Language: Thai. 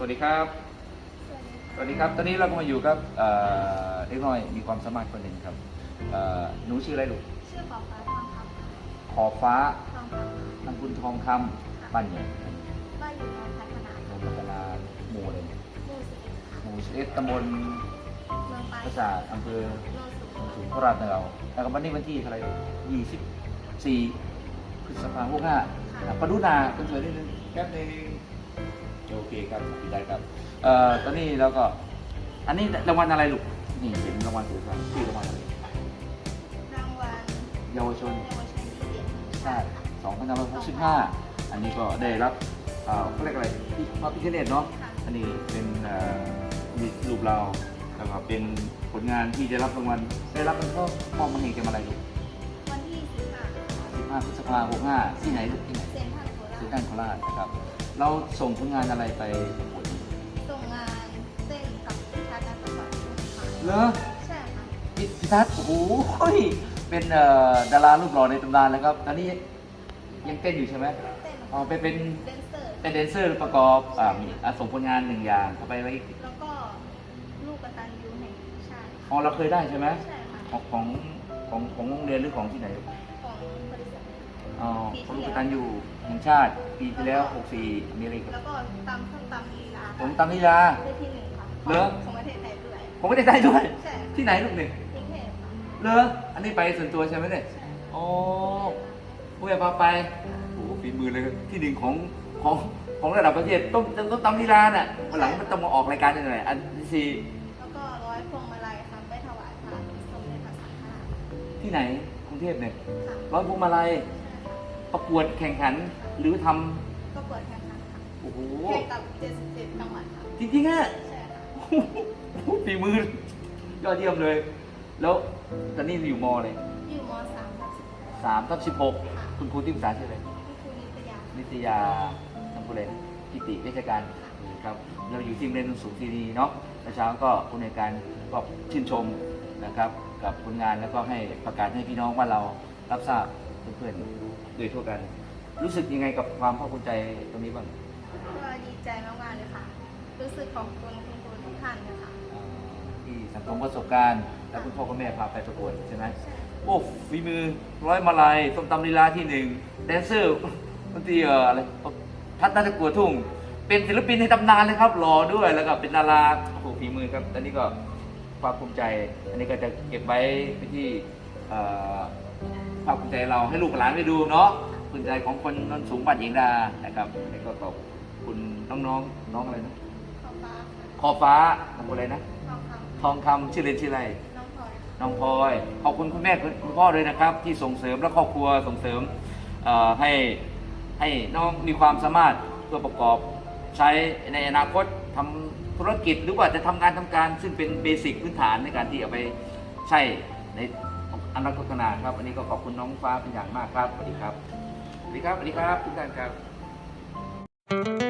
วัสดีครับ สวัสดีครับ ตอนนี้เราก็มาอยู่กับเอ่อเด็กน้อยมีความสามารถคนหนึ่งครับเอ่อหนูชื่ออะไรลูก ชื่อขอฟ้าทองคำขอบฟ้าทองคนามคุณทองคำบ้านเนี่ยำบ้านอยู่ในพัฒนาโรงพัฒนาหมู่เลยหมู่สิบเอ็ดค่ะหมู่สิบเอ็ดตำบลเมืองปลายประสาทอำเภอโนนสูงสูงโคราชเราแล้วก็วันนี้วันที่เท่าไหร่ยี่สิบสี่พฤษภาคมหกห้าปรุณาคุณสวยนิดนึงแป๊บนึง โอเคครับได้ครับเอ่อตอนนี้เราก็ อันนี้รางวัลอะไรลูกนี่เป็นรางวัลถือครับชื่อรางวัลอะไรรางวัลเยาวชนเยาวชนดีเด่นชาติ2565 อันนี้ก็ได้รับเอ่อเขาเรียกอะไรที่พระพิฆเนตเนาะค่ะอันนี้เป็นเอ่อมีรูปเราแล้วก็เป็นผลงานที่ได้รับรางวัลได้รับมันก็มอบมาให้แกมาอะไรลูกวันที่สิบห้า15พฤษภาคม65ที่ไหนลูกที่ไหน เซ็นทรัลโคราที่ชด้านโคราชนะครับ เราส่งผลงานอะไรไปประกวดส่งงานเต้นกับพิธาการประกวดชุดค่ะเหรอใช่ค่ะพิพิทัศน์โอ้โหเป็นเอ่อดารารูปหล่อในตำนานแล้วครับ ตอนนี้ยังเต้นอยู่ใช่ไหมเต้นอ๋อไปเป็นเดนเซอร์เป็นแดนเซอร์ประกอบอ่ามีอะส่งผลงานหนึ่งอย่างเข้าไปไว้แล้วก็ลูกกตัญญูแห่งชาติอ๋อเราเคยได้ใช่ไหมใช่ค่ะของของของของโรงเรียนหรือของที่ไหนของบริษั ทอ๋อของลูกตันอยู่แห่งชาติปีที่แล้ว 64อเมริกาแล้วก็ตำส้มตำลีลาผมตำนิยาได้ที่หนึ่งค่ะเหรอ ของประเทศไทยด้วยผมไม่ได้ได้ด้วย ใช่ค่ะที่ไหนลูกหนึ่งกรุงเทพค่ะเลออันนี้ไปส่วนตัวใช่ไหมเนี่ย ใช่อ๋อผู้ใหญ่พาไป โอ้โหฝีมือเลยที่หนึ่งของของของระดับประเทศต้องต้องตำนิลาน่ะวันหลังมันต้องมาออกรายการยังไงอันที่สี่แล้วก็ร้อยพวงมาลัยค่ะไปถวายพระสมเด็จพระสังฆราชที่ไหนกรุงเทพเนี่ยค่ะร้อยพวงมาลัยใช่ค่ะ ประกวดแข่งขันหรือทำก็เปิดแข่งขันค่ะโอ้โหแข่งกับ 77จังหวัดค่ะจริงๆอะ ใช่ค่ะฝีมือยอดเยี่ยมเลย แล้วตอนนี้อยู่มเลยอยู่ม .3 ครับสามทับสิบหกคุณครูที่ปรึกษาชื่ออะไรที่ครูนิตยานิตยาทำผู้เล่นกิติเวชการครับ เราอยู่ที่โรงเรียนสูงที่ดีเนาะเมื่อเช้าก็ผู้ในวยการก็ชื่นชมนะครับ กับผลงานแล้วก็ให้ประกาศให้พี่น้องว่าเรารับทราบ เพื่อนๆโดยทั่วกัน รู้สึกยังไงกับความภาคภูมิใจตรงนี้บ้างก็ดีใจมากๆเลยค่ะ รู้สึกขอบคุณคุณครูทุกท่านเลยค่ะอ่าที่สังคมประสบการณ์ แล้วคุณพ่อคุณแม่พาไปประกวดใช่ไหมใช่โอ้ฝีมือร้อยมาลัยส้มตำลีลาที่หนึ่งแดนเซอร์บางทีเอ่ออะไรพัฒนาตะกัวทุ่ง เป็นศิลปินในตำนานเลยครับหล่อด้วยแล้วก็เป็นดาราโอ้โหฝีมือครับตอนนี้ก็ความภูมิใจ อันนี้ก็จะเก็บไว้ไปที่ เอ่อความภูมิใจเราให้ลูกหลานไปดูเนาะภูมิใจของคนนนสูงบัตรเองดานะครับอันนี้ก็ขอบคุณน้องๆน้องอะไรนะขอบฟ้าค่ะคอฟ้าน้องอะไรนะทองคำทองคำชื่อเล่นชื่ออะไรน้องพลอยค่ะน้องพลอยขอบคุณคุณแม่คุณพ่อด้วยนะครับ ที่ส่งเสริมและครอบครัวส่งเสริมเอ่อให้ให้น้องมีความสามารถเพื่อประกอบใช้ในอนาคตทำธุรกิจหรือว่าจะทำงานทำการซึ่งเป็นเบสิกพื้นฐานในการที่เอาไปใช้ใน อนาคตข้างหน้าครับอันนี้ก็ขอบคุณน้องฟ้าเป็นอย่างมากครับสวัสดีครับสวัสดีครับสวัสดีครับทุกท่านครับ